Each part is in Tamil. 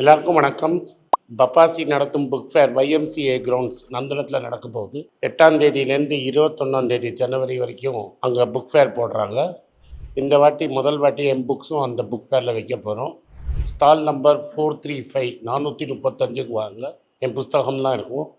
எல்லாருக்கும் வணக்கம். பப்பாசி நடத்தும் புக் ஃபேர் வைஎம்சிஏ கிரவுண்ட்ஸ் நந்தனத்தில் நடக்க போகுது. எட்டாம் தேதியிலேருந்து இருபத்தொன்னாம் தேதி ஜனவரி வரைக்கும் அங்கே புக் ஃபேர் போடுறாங்க. இந்த வாட்டி முதல் வாட்டி என் புக்ஸும் அந்த புக் ஃபேரில் வைக்க போகிறோம் stall number four three five நானூற்றி முப்பத்தஞ்சுக்கு வாங்க. என் புஸ்தகம்லாம் இருக்கும்.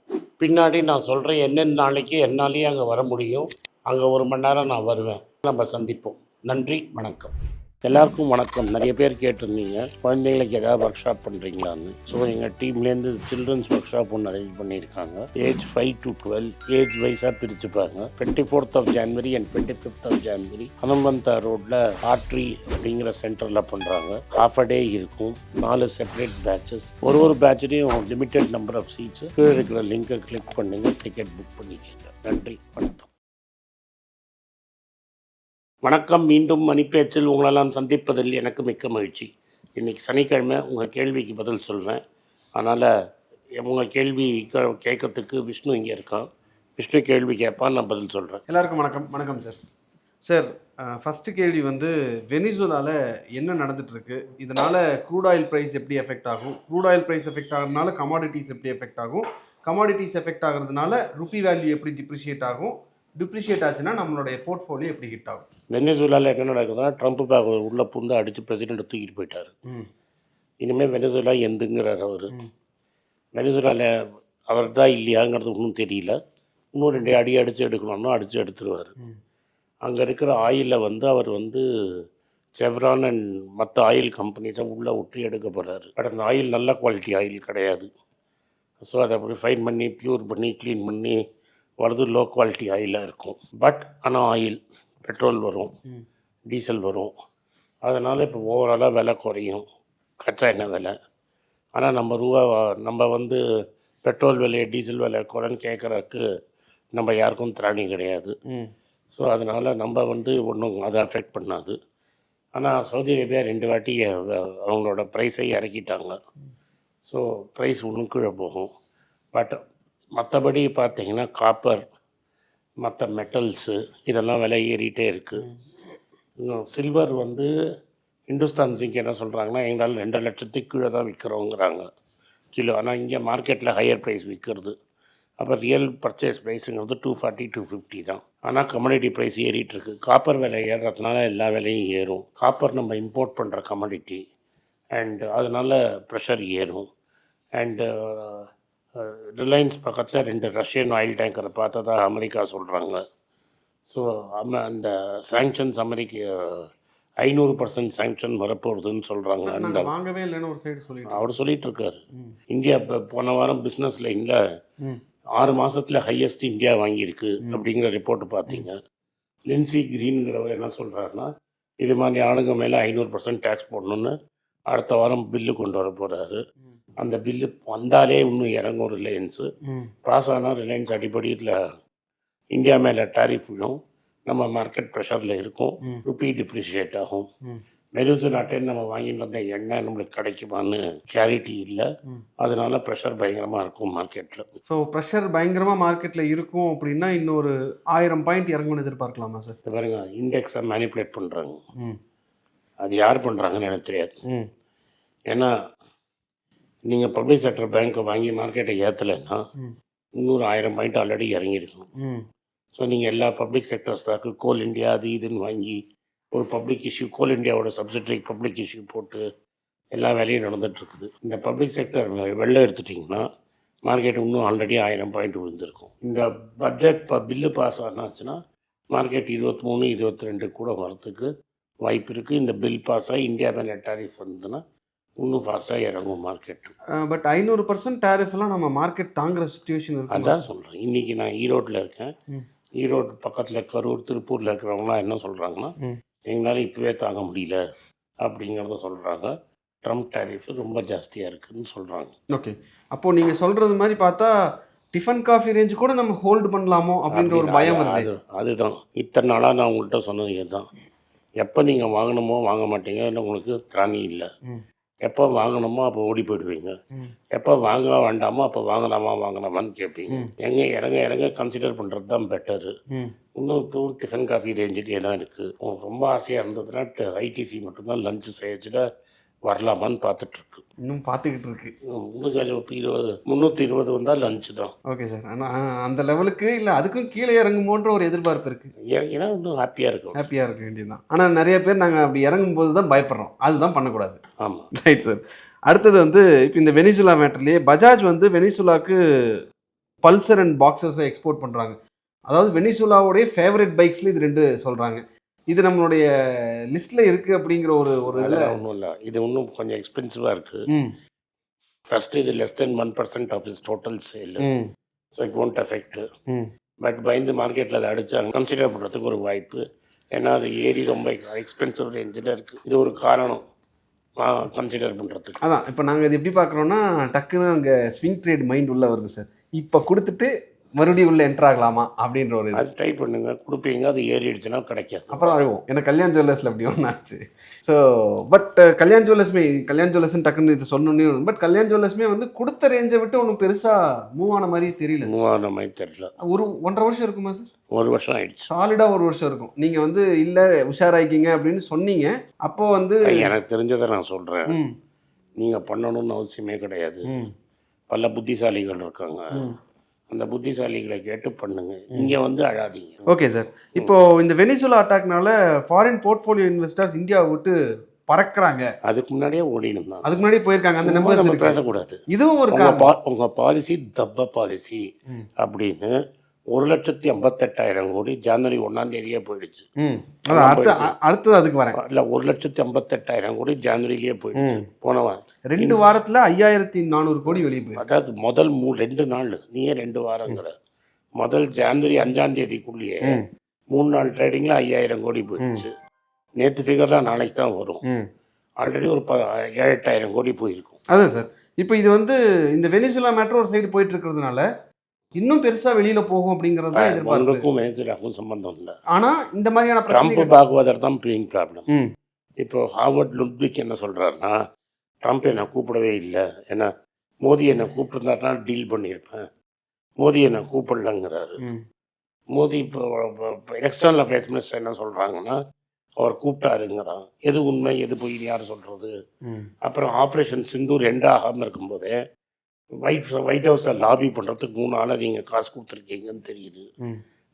பின்னாடி நான் சொல்கிறேன் என்னென்ன நாளைக்கு என்னாலேயே அங்கே வர முடியும். அங்கே ஒரு மணி நேரம் நான் வருவேன். நம்ம சந்திப்போம். நன்றி வணக்கம். எல்லாருக்கும் வணக்கம். நிறைய பேர் கேட்டிருந்தீங்க. குழந்தைங்களுக்கு ஏதாவது ஒர்க் ஷாப் பண்ணுறீங்களான்னு ஸோ எங்கள் டீம்லேருந்து சில்ட்ரன்ஸ் ஒர்க் ஷாப் ஒன்று அரேஞ்ச் பண்ணியிருக்காங்க. Age five to twelve age வைஸாக பிரிச்சுப்பாங்க. Twenty fourth of January and twenty fifth of January Hanumantha ரோட்டில் ஆர்ட்ரி அப்படிங்கிற சென்டரில் பண்ணுறாங்க ஹாஃப் அ டே இருக்கும். நாலு செப்பரேட் பேட்சஸ் ஒரு ஒரு பேட்ச்லேயும் லிமிட்டெட் நம்பர் ஆஃப் சீட்ஸ் கீழே இருக்கிற லிங்கை கிளிக் பண்ணுங்கள் டிக்கெட் புக் பண்ணிக்கோங்க. நன்றி. வணக்கம். வணக்கம் மீண்டும் மணிப்பேச்சில் உங்களெல்லாம் சந்திப்பதில் எனக்கு மிக்க மகிழ்ச்சி. இன்றைக்கி சனிக்கிழமை உங்கள் கேள்விக்கு பதில் சொல்கிறேன் அதனால் உங்கள் கேள்வி கேட்கறதுக்கு விஷ்ணு இங்கே இருக்கான். விஷ்ணு கேள்வி கேட்பான் நான் பதில் சொல்கிறேன் எல்லாருக்கும் வணக்கம் வணக்கம் சார். சார் ஃபஸ்ட்டு கேள்வி வந்து வெனிசுலாவில் என்ன நடந்துட்டு இதனால் இதனால க்ரூட் ஆயில் ப்ரைஸ் எப்படி எஃபெக்ட் ஆகும்? க்ரூட் ஆயில் ப்ரைஸ் எஃபெக்ட் ஆகிறதுனால கமாடிட்டிஸ் எப்படி எஃபெக்ட் ஆகும்? கமாடிட்டிஸ் எஃபெக்ட் ஆகிறதுனால ருப்பி வேல்யூ எப்படி டிப்ரிஷியேட் ஆகும்? டிப்ரிஷியேட் ஆச்சுன்னா நம்மளுடைய போர்ட்ஃபோலியோ எப்படி ஹிட் ஆகும்? வெனிசுலாவில் என்ன நடக்குதுன்னா ட்ரம்ப் பேக் உள்ளே புந்து அடித்து பிரசிடெண்ட்டை தூக்கிட்டு போயிட்டார். இனிமேல் வெனிசுலா எந்துங்கிறார் அவர். வெனிசுலாவில் அவர் தான் இல்லையாங்கிறது ஒன்றும் தெரியல. இன்னும் ரெண்டு அடி அடித்து எடுக்கணும்னா அடித்து எடுத்துருவார். அங்கே இருக்கிற ஆயிலை வந்து அவர் வந்து செவ்ரான் அண்ட் மற்ற ஆயில் கம்பெனிஸை உள்ளே விட்டு எடுக்க போகிறாரு பட் அந்த ஆயில் நல்ல குவாலிட்டி ஆயில் கிடையாது. ஸோ அதை ரிஃபைன் பண்ணி ப்யூர் பண்ணி க்ளீன் பண்ணி வரது லோ குவாலிட்டி ஆயிலாக இருக்கும். பட் ஆனால் ஆயில் பெட்ரோல் வரும் டீசல் வரும். அதனால் இப்போ ஓவராலாக விலை குறையும். கச்சா எண்ணெய் விலை? ஆனால் நம்ம ரூபா நம்ம வந்து பெட்ரோல் விலை டீசல் விலை குறைன்னு கேட்குறதுக்கு நம்ம யாருக்கும் திராணி கிடையாது. ஸோ அதனால் நம்ம வந்து ஒன்றும் அதை அஃபெக்ட் பண்ணாது. ஆனால் சவுதி அரேபியா ரெண்டு வாட்டி அவங்களோட ப்ரைஸை இறக்கிட்டாங்க. ஸோ ப்ரைஸ் ஒன்றும் கீழே போகும். பட் மற்றபடி பார்த்தீங்கன்னா காப்பர் மற்ற மெட்டல்ஸு இதெல்லாம் விலை ஏறிட்டே இருக்குது சில்வர் வந்து இந்துஸ்தான் சிங்க் என்ன சொல்கிறாங்கன்னா எங்களால் ரெண்டு லட்சத்துக்கு கீழே தான் விற்கிறோங்கிறாங்க கிலோ. ஆனால் இங்கே மார்க்கெட்டில் ஹையர் ப்ரைஸ் விற்கிறது அப்போ ரியல் பர்ச்சேஸ் ப்ரைஸுங்கிறது டூ ஃபார்ட்டி டூ ஃபிஃப்டி தான். ஆனால் கமாடிட்டி ப்ரைஸ் ஏறிட்டுருக்கு காப்பர் விலை ஏறுறதுனால எல்லா விலையும் ஏறும். காப்பர் நம்ம இம்போர்ட் பண்ணுற கமாடிட்டி அண்டு அதனால ப்ரெஷர் ஏறும். அண்டு ரிலையன்ஸ் பக்கத்தில் ரெண்டு ரஷ்யன் ஆயில் டேங்கரை பார்த்ததா அமெரிக்கா சொல்கிறாங்க ஸோ அந்த சாங்ஷன்ஸ் அமெரிக்க ஐநூறு பர்சன்ட் சாங்ஷன் வரப்போகுதுன்னு சொல்கிறாங்க அந்த வாங்கவே இல்லைன்னு ஒரு சைடு சொல்லிட்டு அவர் சொல்லிட்டு இருக்காரு இந்தியா இப்போ போன வாரம் பிஸ்னஸ் லைனில் ஆறு மாசத்துல ஹையஸ்ட் இந்தியா வாங்கியிருக்கு அப்படிங்கிற ரிப்போர்ட் பார்த்தீங்க. லின்சி கிரீன்ங்கிறவர் என்ன சொல்றாருன்னா இது மாதிரி ஆளுங்க மேலே ஐநூறு பர்சன்ட் டேக்ஸ் போடணும்னு அடுத்த வாரம் பில்லு கொண்டு வர போறாரு. ம். அந்த பில்லு வந்தாலே இன்னும் இறங்கும் ரிலையன்ஸு. பாஸ் ஆனால் ரிலையன்ஸ் அடிப்படையில் இந்தியா மேலே டாரிஃப் விழும். நம்ம மார்க்கெட் ப்ரெஷரில் இருக்கும். ருப்பி டிப்ரிஷியேட் ஆகும். ம். மெருசு நாட்டேன்னு நம்ம வாங்கிட்டு வந்த எண்ணெய் நம்மளுக்கு கிடைக்குமான்னு கிளாரிட்டி இல்லை. அதனால ப்ரெஷர் பயங்கரமாக இருக்கும் மார்க்கெட்டில் ஸோ ப்ரெஷர் பயங்கரமாக மார்க்கெட்டில் இருக்கும் அப்படின்னா இன்னொரு ஆயிரம் பாயிண்ட் இறங்கும்னு எதிர்பார்க்கலாமா சார் இது பாருங்க இண்டெக்ஸை மேனிப்புலேட் பண்ணுறாங்க அது யார் பண்ணுறாங்கன்னு எனக்கு தெரியாது. ஏன்னா நீங்கள் பப்ளிக் செக்டர் பேங்க்கை வாங்கி மார்க்கெட்டை ஏற்றலைன்னா இன்னொரு ஆயிரம் பாயிண்ட் ஆல்ரெடி இறங்கியிருக்கணும் ம். ஸோ நீங்கள் எல்லா public sector stock Coal India அது இதுன்னு வாங்கி ஒரு பப்ளிக் இஷ்யூ கோல் இந்தியாவோட சப்சிடரி பப்ளிக் இஷ்யூ போட்டு எல்லா வேலையும் நடந்துட்டு இருக்குது இந்த பப்ளிக் செக்டர் வெளில எடுத்துட்டிங்கன்னா மார்க்கெட் இன்னும் ஆல்ரெடி ஆயிரம் பாயிண்ட் விழுந்திருக்கும். இந்த பட்ஜெட் ப பில்லு பாஸ் ஆனாச்சுன்னா மார்க்கெட் இருபத்தி மூணு இருபத்தி ரெண்டு கூட வரத்துக்கு வாய்ப்பு இருக்குது இந்த பில் பாஸ் ஆகி இந்தியா மேலே டாரிஃப் வந்ததுன்னா இன்னும் ஃபாஸ்ட்டாக இறங்கும் மார்க்கெட் பட் ஐநூறு பர்சன்ட் டேரிஃப்லாம் நம்ம மார்க்கெட் தாங்குற சுச்சுவேஷன் இருக்கு அதான் சொல்கிறேன் இன்றைக்கி நான் ஈரோட்டில் இருக்கேன். ஈரோடு பக்கத்தில் கரூர் திருப்பூரில் இருக்கிறவங்களாம் என்ன சொல்கிறாங்கன்னா. எங்களால் இப்போவே தாங்க முடியல. அப்படிங்கிறத சொல்கிறாங்க ட்ரம்ப் டேரிஃப் ரொம்ப ஜாஸ்தியாக இருக்குதுன்னு சொல்கிறாங்க ஓகே அப்போ நீங்க சொல்றது மாதிரி பார்த்தா டிஃபன் காஃபி ரேஞ்ச் கூட நம்ம ஹோல்டு பண்ணலாமோ அப்படின்ற ஒரு பயம் வருது. அது அதுதான். இத்தனை நாளாக நான் உங்கள்கிட்ட சொன்னது இதுதான். எப்போ நீங்கள் வாங்கணுமோ வாங்க மாட்டீங்க இல்லை உங்களுக்கு திராணி இல்லை. எப்போ வாங்கணுமோ அப்போ ஓடி போயிடுவீங்க. எப்போ வாங்க வேண்டாமோ அப்போ வாங்கலாமா வாங்கலாமான்னு கேட்பீங்க. எங்கே இறங்க இறங்க கன்சிடர் பண்ணுறது தான் பெட்டரு இன்னும் இப்போவும் டிஃபன் காஃபி ரேஞ்சிலே தான் இருக்குது உங்களுக்கு ரொம்ப ஆசையாக இருந்ததுன்னா ஐடிசி மட்டும்தான் லஞ்சு செய்யச்சுல வரலாமான்னு பார்த்துட்டு இருக்கு இன்னும் பார்த்துக்கிட்டு இருக்கு இப்போ இருபது முந்நூற்றி இருபது வந்தால் லஞ்சு தான். Okay sir. ஆனால் அந்த லெவலுக்கு இல்லை அதுக்கும் கீழே இறங்குமோன்ற ஒரு எதிர்பார்ப்பு இருக்கு. இறங்கினா இன்னும் ஹாப்பியாக இருக்கும். ஹாப்பியாக இருக்க வேண்டியதுதான். ஆனால் நிறைய பேர் நாங்கள் அப்படி இறங்கும் போது தான் பயப்படுறோம். அதுதான் பண்ணக்கூடாது. ஆமாம் ரைட் சார் அடுத்தது வந்து இப்போ இந்த வெனிசுலா மேட்டர்லேயே பஜாஜ் வந்து வெனிசுலாக்கு பல்சர் அண்ட் பாக்ஸஸை எக்ஸ்போர்ட் பண்ணுறாங்க அதாவது வெனிசுலாவுடைய ஃபேவரட் பைக்ஸில் இது ரெண்டு சொல்கிறாங்க இது நம்மளுடைய லிஸ்ட்டில் இருக்குது அப்படிங்கிற ஒரு ஒரு இதில் ஒன்றும் இல்லை. இது இன்னும் கொஞ்சம் எக்ஸ்பென்சிவாக இருக்குது ஃபஸ்ட்டு இது less than one percent of is total sale so it won't affect but பயந்து மார்க்கெட்டில் அதை அடிச்சாங்க. கன்சிடர் பண்ணுறதுக்கு ஒரு வாய்ப்பு. ஏன்னா அது ஏறி ரொம்ப எக்ஸ்பென்சிவ் ரேஞ்சில் இருக்குது இது ஒரு காரணம். கன்சிடர் பண்ணுறதுக்கு அதான். இப்போ நாங்கள் இது எப்படி பார்க்குறோன்னா டக்குன்னு அங்கே ஸ்விங் ட்ரேட் மைண்ட் உள்ள வருது சார் இப்போ கொடுத்துட்டு மறுபடியும் உள்ள என்ட்ரு ஆகலாமா அப்படின்ற ஒரு இது. ட்ரை பண்ணுங்க. கொடுப்பீங்க. அது ஏறிடுச்சுன்னா கிடைக்காது. அப்புறம் அழுவோம் ஏன்னா கல்யாண் ஜுவல்லர்ஸில் அப்படி ஒன்று ஆச்சு. ஸோ பட் கல்யாண் ஜுவல்லர்ஸ்மே கல்யாண் ஜுவல்லர்ஸ்னு டக்குன்னு இது சொன்னோன்னே பட் கல்யாண் ஜுவல்லர்ஸ்மே வந்து கொடுத்த ரேஞ்சை விட்டு ஒன்றும் பெருசாக மூவ் ஆன மாதிரி தெரியல மூவாயிரம் மாதிரி தெரியல. ஒரு ஒன்றரை வருஷம் இருக்குமா சார் ஒரு வருஷம் ஆயிடுச்சு. சாலிடாக ஒரு வருஷம் இருக்கும். நீங்கள் வந்து இல்லை உஷாராயிக்கிங்க அப்படின்னு சொன்னீங்க. அப்போ வந்து எனக்கு தெரிஞ்சதை நான் சொல்கிறேன் நீங்கள் பண்ணணும்னு அவசியமே கிடையாது. பல புத்திசாலிகள் இருக்காங்க. அந்த புத்திசாலிகளை கேட்டு பண்ணுங்க. இங்கே வந்து அழாதீங்க. Okay sir. இப்போ இந்த வெனிசுலா அட்டாக்னால ஃபாரின் போர்ட்ஃபோலியோ இன்வெஸ்டர்ஸ் இந்தியாவை விட்டு பறக்குறாங்க. அதுக்கு முன்னாடியே ஓடினு தான். அதுக்கு முன்னாடி போயிருக்காங்க அந்த இருக்கு. பேசக்கூடாது. இதுவும் ஒரு உங்க பாலிசி தப்ப பாலிசி. அப்படின்னு ஒரு லட்சத்தி ஐம்பத்தெட்டாயிரம் கோடி. ஜனவரி ஒன்றாம் தேதியே போயிடுச்சு. அடுத்தது அதுக்கு வரேன். இல்லை ஒரு லட்சத்தி ஐம்பத்தெட்டாயிரம் கோடி ஜனவரியிலேயே போயிடுச்சு. ம். போனவன் ரெண்டு வாரத்துல ஐயாயிரத்தி நானூறு கோடி வெளியே போயிருக்கு. அதாவது முதல் மூ ரெண்டு நாள். நீயே ரெண்டு வாரங்கிற முதல் ஜனவரி அஞ்சாம் தேதிக்குள்ளேயே. மூணு நாள் ட்ரேடிங்கில் ஐயாயிரம் கோடி போயிடுச்சு. நேற்று ஃபிகர்லாம் நாளைக்கு தான் வரும். ஆல்ரெடி ஒரு ப ஏழு எட்டாயிரம் கோடி போயிருக்கும் அதான் சார். இப்போ இது வந்து இந்த வெனிசுலா மேட்ரோ ஒரு சைடு போயிட்டு இருக்கிறதுனால இன்னும் பெருசா வெளியில போகும் அப்படிங்கறது தான் எதிர்பார்ப்பு. உங்களுக்கும் மேஜராகவும் சம்பந்தம் இல்லை. ஆனா இந்த மாதிரியான ட்ரம்ப் பாகுவதர் தான். பெயின் ப்ராப்ளம் இப்போ ஹார்வர்ட் லுட்விக் என்ன சொல்கிறாருன்னா ட்ரம்ப் என்னை கூப்பிடவே இல்லை. ஏன்னா மோடி என்னை கூப்பிட்டுருந்தாருனா டீல் பண்ணியிருப்பேன். மோடி என்னை கூப்பிடலங்கிறாரு. ம். மோடி இப்போ எக்ஸ்டர்னல் அஃபேர்ஸ் மினிஸ்டர் என்ன சொல்கிறாங்கன்னா அவர் கூப்பிட்டாருங்கிறான். எது உண்மை எது பொய் யார் சொல்கிறது அப்புறம் ஆப்ரேஷன் சிந்தூர் ரெண்டு ஆகாமல் இருக்கும்போதே ஒயிட் ஒயிட் ஹவுஸில் லாபி பண்ணுறதுக்கு மூணு நாளாக நீங்கள் காசு கொடுத்துருக்கீங்கன்னு தெரியுது.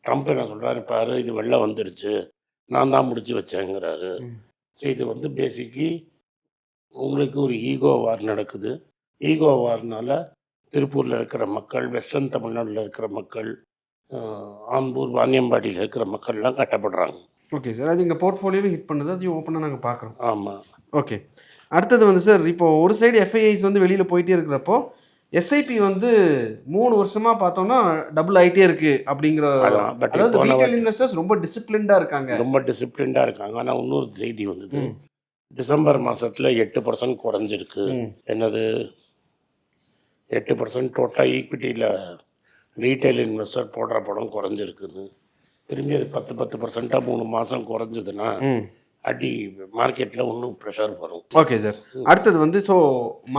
ட்ரம்ப் என்ன சொல்கிறாரு பாரு இது வெளில வந்துடுச்சு நான் தான் முடிச்சு வச்சேங்கிறாரு. ஸோ இது வந்து பேசிக்லி உங்களுக்கு ஒரு ஈகோ வார் நடக்குது. ஈகோ வார்னால திருப்பூரில் இருக்கிற மக்கள் வெஸ்டர்ன் தமிழ்நாட்டில் இருக்கிற மக்கள் ஆம்பூர் வாணியம்பாடியில் இருக்கிற மக்கள்லாம் கட்டப்படுறாங்க. ஓகே சார் அது எங்கள் போர்ட்ஃபோலியோவே ஹிட் பண்ணுது. அதையும் ஓப்பனாக நாங்கள் பார்க்குறோம் ஆமாம் ஓகே அடுத்தது வந்து சார் இப்போ ஒரு சைடு எஃப்ஐஐஸ் வந்து வெளியில் போயிட்டே இருக்கிறப்போ எஸ்ஐபி வந்து மூணு வருஷமா பார்த்தோம்னா டபுள் ஆயிட்டே இருக்கு அப்படிங்கிற அதாவது ரீட்டைல் இன்வெஸ்டர்ஸ் ரொம்ப டிசிப்ளின்டா இருக்காங்க. ரொம்ப டிசிப்ளின்டாக இருக்காங்க. ஆனால் இன்னொரு செய்தி வந்தது. டிசம்பர் மாதத்தில் எட்டு பர்சன்ட் குறைஞ்சிருக்கு. என்னது? எட்டு பர்சன்ட் டோட்டலாக ஈக்விட்டியில் ரீட்டைல் இன்வெஸ்டர் போடுற படம் குறைஞ்சிருக்குன்னு. திரும்பி அது பத்து பத்து பர்சண்ட்டாக மூணு மாதம் குறைஞ்சதுன்னா அடி மார்க்கெட்டில் இன்னும் ப்ரெஷர் வரும். ஓகே சார் அடுத்தது வந்து ஸோ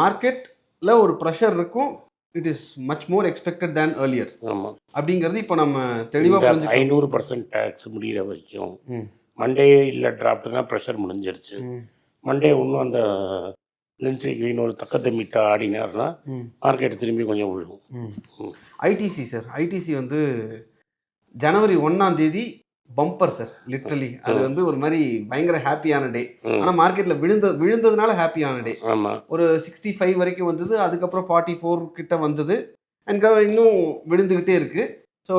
மார்க்கெட்டில் ஒரு ப்ரெஷர் இருக்கும். It is much more expected than earlier. ஆமாம் அப்படிங்கிறது இப்போ நம்ம தெளிவாக ஐநூறு பர்சன்ட் டேக்ஸ் முடிகிற வரைக்கும் மண்டே இல்லை டிராப்ட்னா ப்ரெஷர் முடிஞ்சிருச்சு. மண்டே இன்னும் அந்த லென்சி கிரீன் ஒரு தக்கத்தை மிட்டா ஆடினார்னா மார்க்கெட் திரும்பி கொஞ்சம் விழுகும். ஐடிசி சார் ஐடிசி வந்து ஜனவரி ஒன்னாம் தேதி பம்பர் சார் லிட்ரலி அது வந்து ஒரு மாதிரி பயங்கர ஹாப்பியான டே. ஆனால் மார்க்கெட்டில் விழுந்த விழுந்ததுனால ஹாப்பியான டே ஒரு சிக்ஸ்டி ஃபைவ் வரைக்கும் வந்தது அதுக்கப்புறம் ஃபார்ட்டி ஃபோர் கிட்ட வந்தது. அண்ட் இன்னும் விழுந்துக்கிட்டே இருக்கு. ஸோ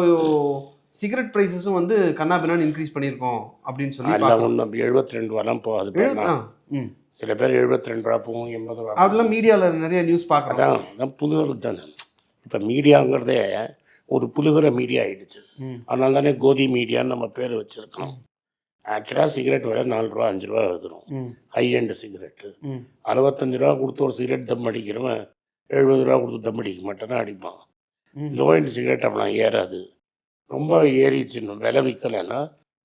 சிகரெட் ப்ரைஸஸும் வந்து கண்ணாபின்னான்னு இன்க்ரீஸ் பண்ணியிருக்கோம் அப்படின்னு சொல்லி எழுபத்தி ரெண்டு ரூபாலாம் போகாது சில பேர் எழுபத்தி ரெண்டு ரூபா போகும் எண்பது ரூபா அதெல்லாம் மீடியாவில் நிறைய நியூஸ் பார்க்குறோம். புதுகிறது தானே. இப்போ மீடியாங்கிறதே ஒரு புலுகிற மீடியா ஆயிடுச்சு. அதனால தானே கோதி மீடியான்னு நம்ம பேர் வச்சுருக்கோம் ஆக்சுவலாக சிகரெட் விலை நாலு ரூபா அஞ்சு ரூபா எழுதுறோம் ஹை எண்ட் சிகரெட்டு அறுபத்தஞ்சு ரூபா கொடுத்து ஒரு சிகரெட் தம் அடிக்கிறவன் எழுபது ரூபா கொடுத்து தம் அடிக்க மாட்டேன்னா அடிப்பான். லோ எண்ட் சிகரெட் அப்படிலாம் ஏறாது. ரொம்ப ஏறிச்சுன்னு விலை விற்கலைன்னா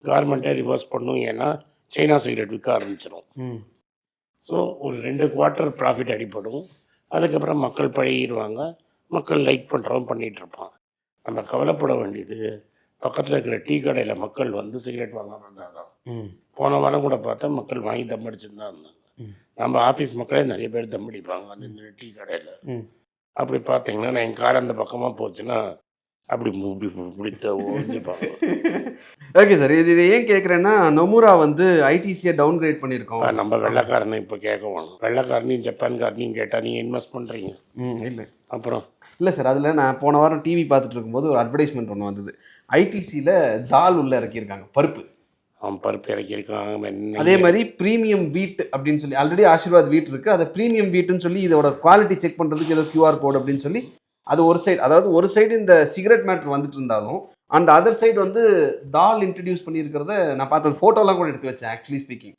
கவர்மெண்ட்டே ரிவர்ஸ் பண்ணும். ஏன்னா சைனா சிகரெட் விற்க ஆரம்பிச்சிடும் ம். ஸோ ஒரு ரெண்டு குவார்ட்டர் ப்ராஃபிட் அடிப்படும். அதுக்கப்புறம் மக்கள் பழகிடுவாங்க மக்கள் லைக் பண்ணுறவன் பண்ணிகிட்டு இருப்பான். நம்ம கவலைப்பட வேண்டியது பக்கத்தில் இருக்கிற டீ கடையில் மக்கள் வந்து சிகரெட் வாங்க வந்தாங்க ம் போன வாரம் கூட பார்த்தா மக்கள் வாங்கி தம் அடிச்சுட்டு தான் இருந்தாங்க. நம்ம ஆஃபீஸ் மக்களே நிறைய பேர் தம் அடிப்பாங்க அந்த டீ கடையில். அப்படி பார்த்தீங்கன்னா நான் என் கார் அந்த பக்கமாக போச்சுன்னா அப்படி இப்படி பிடித்த ஓகே சார் இது ஏன் கேட்குறேன்னா நொமுரா வந்து ஐடிசியை டவுன் கிரேட் பண்ணியிருக்கோம். நம்ம வெள்ளைக்காரனை இப்போ கேட்க வேணும். வெள்ளைக்காரனையும் ஜப்பான்காரனையும் கேட்டால் நீங்கள் இன்வெஸ்ட் பண்ணுறீங்க ம் இல்லை. அப்புறம்? இல்லை சார் அதில் நான் போன வாரம் டிவி பார்த்துட்டு இருக்கும்போது ஒரு அட்வர்டைஸ்மெண்ட் ஒன்று வந்தது. ஐடிசியில் தால் உள்ள இறக்கியிருக்காங்க பருப்பு. அவன் பருப்பு இறக்கியிருக்கான் என்ன அதே மாதிரி ப்ரீமியம் வீட் அப்படின்னு சொல்லி ஆல்ரெடி ஆசீர்வாத் வீட் இருக்குது அதை ப்ரீமியம் வீட்டுன்னு சொல்லி இதோட குவாலிட்டி செக் பண்ணுறதுக்கு ஏதோ கியூஆர் கோட் அப்படின்னு சொல்லி அது ஒரு சைடு அதாவது ஒரு சைடு இந்த சிகரெட் மேட்ரு வந்துட்டு இருந்தாலும் அந்த அதர் சைடு வந்து தால் இன்ட்ரடியூஸ் பண்ணியிருக்கிறத நான் பார்த்தது ஃபோட்டோலாம் கூட எடுத்து வச்சேன் ஆக்சுவலி ஸ்பீக்கிங்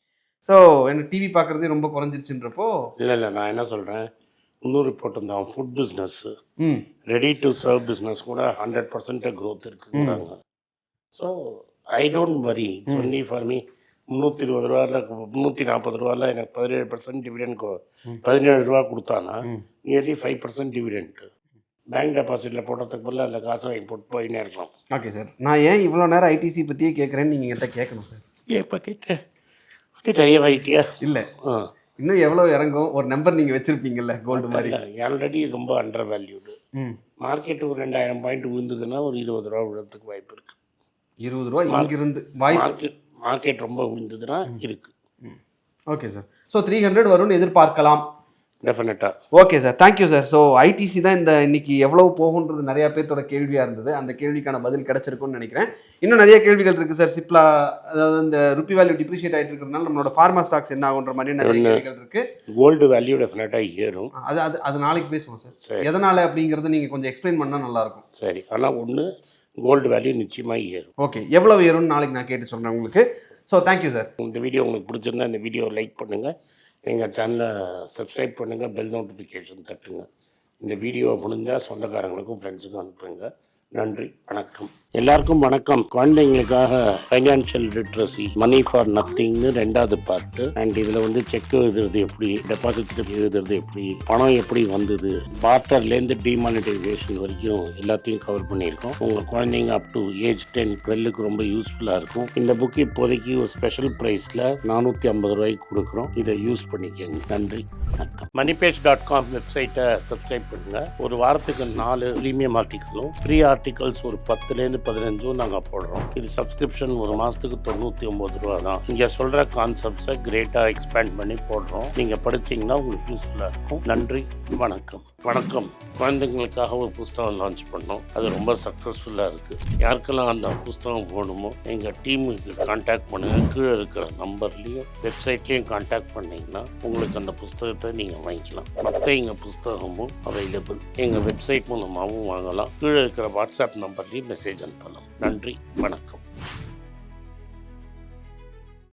ஸோ எனக்கு டிவி பார்க்குறதே ரொம்ப குறைஞ்சிருச்சுன்றப்போ இல்லை இல்லை நான் என்ன சொல்கிறேன் இன்னொரு போட்டிருந்தான் ஃபுட் பிஸ்னஸ் ம். ரெடி டு சர்வ் பிஸ்னஸ் கூட ஹண்ட்ரட் பர்சன்ட் க்ரோத் இருக்குங்கிறாங்க so I don't worry it's only for me. முந்நூற்றி இருபது ரூபாயில் முந்நூற்றி நாற்பது ரூபாயில் எனக்கு பதினேழு பர்சன்ட் டிவிடெண்ட் பதினேழு ரூபா கொடுத்தானா. Nearly five percent dividend bank டெபாசிட்டில் போடுறதுக்கு பதிலாக அதில் காசை வாங்கி போட்டு போயினே இருக்கலாம். ஓகே சார் நான் ஏன் இவ்வளோ நேரம் ஐடிசி பற்றியே கேட்குறேன்னு நீங்கள் என்கிட்ட கேட்கணும் சார் பற்றிட்டு பற்றி நிறைய வாங்கிட்டியா இல்லை. இன்னும் எவ்வளோ இறங்கும்? ஒரு நம்பர் நீங்கள் வச்சுருப்பீங்கல்ல கோல்டு மாதிரி. ஆல்ரெடி ரொம்ப அண்டர் வேல்யூடு ம். மார்க்கெட் ஒரு ரெண்டாயிரம் பாயிண்ட் விழுந்ததுன்னா ஒரு இருபது ரூபா விழுறதுக்கு வாய்ப்பு இருக்குது இருபது ரூபா இங்கிருந்து வாய்ப்பு மார்க்கெட் மார்க்கெட் ரொம்ப விழுந்ததுன்னா இருக்குது okay sir so three hundred வரும்னு எதிர்பார்க்கலாம். டெஃபினட்டாக okay sir thank you sir so ITC தான் இந்த இன்னைக்கு எவ்வளவு போகுன்றது நிறைய பேர்த்தோட கேள்வியாக இருந்தது. அந்த கேள்விக்கான பதில் கிடைச்சிருக்கும்னு நினைக்கிறேன். இன்னும் நிறைய கேள்விகள் இருக்குது சார் சிப்லா அதாவது இந்த ருப்பி வேல்யூ டிப்ரிஷியேட் ஆகிட்டு இருக்கிறதுனால நம்மளோட ஃபார்மா ஸ்டாக்ஸ் என்ன ஆகுன்ற மாதிரி நிறைய. கேள்விகள் இருக்குது கோல்டு வேல்யூ டெஃபினட்டாக ஏறும். அது அது அது நாளைக்கு பேசுவோம் சார். எதனால அப்படிங்கிறது நீங்கள் கொஞ்சம் எக்ஸ்பிளைன் பண்ணால் நல்லாயிருக்கும். சரி. ஆனால் ஒன்று கோல்டு வேல்யூ நிச்சயமாக ஏறும். ஓகே எவ்வளவு ஏறும்னு நாளைக்கு நான் கேட்டு சொல்கிறேன் உங்களுக்கு. ஸோ தேங்க்யூ சார் இந்த வீடியோ உங்களுக்கு பிடிச்சிருந்தா இந்த வீடியோ லைக் பண்ணுங்கள் எங்கள் சேனலை சப்ஸ்கிரைப் பண்ணுங்கள் பெல் நோட்டிஃபிகேஷன் தட்டுங்க. இந்த வீடியோ முடிஞ்சால் சொந்தக்காரங்களுக்கும் ஃப்ரெண்ட்ஸுக்கும் அனுப்புங்க. நன்றி வணக்கம். எல்லாருக்கும் வணக்கம். குழந்தைங்களுக்காக ஃபைனான்ஷியல் லிட்ரஸி மணி ஃபார் நத்திங்னு ரெண்டாவது பார்ட்டு அண்ட் இதில் வந்து செக் எழுதுறது எப்படி டெபாசிட் எழுதுறது எப்படி பணம் எப்படி வந்தது பார்ட்டர்லேருந்து டிமானிட்டைசேஷன் வரைக்கும் எல்லாத்தையும் கவர் பண்ணியிருக்கோம். உங்கள் குழந்தைங்க அப் டு ஏஜ் டென் டுவெல்லுக்கு ரொம்ப யூஸ்ஃபுல்லாக இருக்கும். இந்த புக் இப்போதைக்கு ஒரு ஸ்பெஷல் ப்ரைஸில் நானூற்றி ஐம்பது ரூபாய்க்கு கொடுக்குறோம். இதை யூஸ் பண்ணிக்கோங்க. நன்றி. வணக்கம். மணிபேஜ் டாட் காம் வெப்சைட்டை சப்ஸ்கிரைப் பண்ணுங்கள் ஒரு வாரத்துக்கு நாலு ப்ரீமியம் ஆர்டிக்கலும் ஃப்ரீ ஆர்டிகல்ஸ் ஒரு பத்துலேருந்து பதினஞ்சும் நாங்கள் போடுறோம். இது சப்ஸ்கிரிப்ஷன் ஒரு மாதத்துக்கு தொண்ணூற்றி ஒம்பது ரூபா தான். இங்கே சொல்கிற கான்செப்ட்ஸை கிரேட்டாக எக்ஸ்பேண்ட் பண்ணி போடுறோம். நீங்கள் படிச்சீங்கன்னா உங்களுக்கு யூஸ்ஃபுல்லாக இருக்கும். நன்றி வணக்கம். வணக்கம். குழந்தைங்களுக்காக ஒரு புஸ்தகம் லான்ச் பண்ணோம். அது ரொம்ப சக்ஸஸ்ஃபுல்லாக இருக்குது யாருக்கெல்லாம் அந்த புஸ்தகம் போகணுமோ எங்கள் டீமுக்கு கான்டாக்ட் பண்ணுங்கள் கீழே இருக்கிற நம்பர்லேயும் வெப்சைட்லேயும் கான்டாக்ட் பண்ணிங்கன்னா உங்களுக்கு அந்த புஸ்தகத்தை நீங்கள் வாங்கிக்கலாம். மற்ற எங்கள் புஸ்தகமும் அவைலபிள் எங்கள் வெப்சைட் மூலமாகவும் வாங்கலாம். கீழே இருக்கிற வாட்ஸ்அப் நம்பர்லேயும் மெசேஜ் அனுப்பலாம் நன்றி வணக்கம்.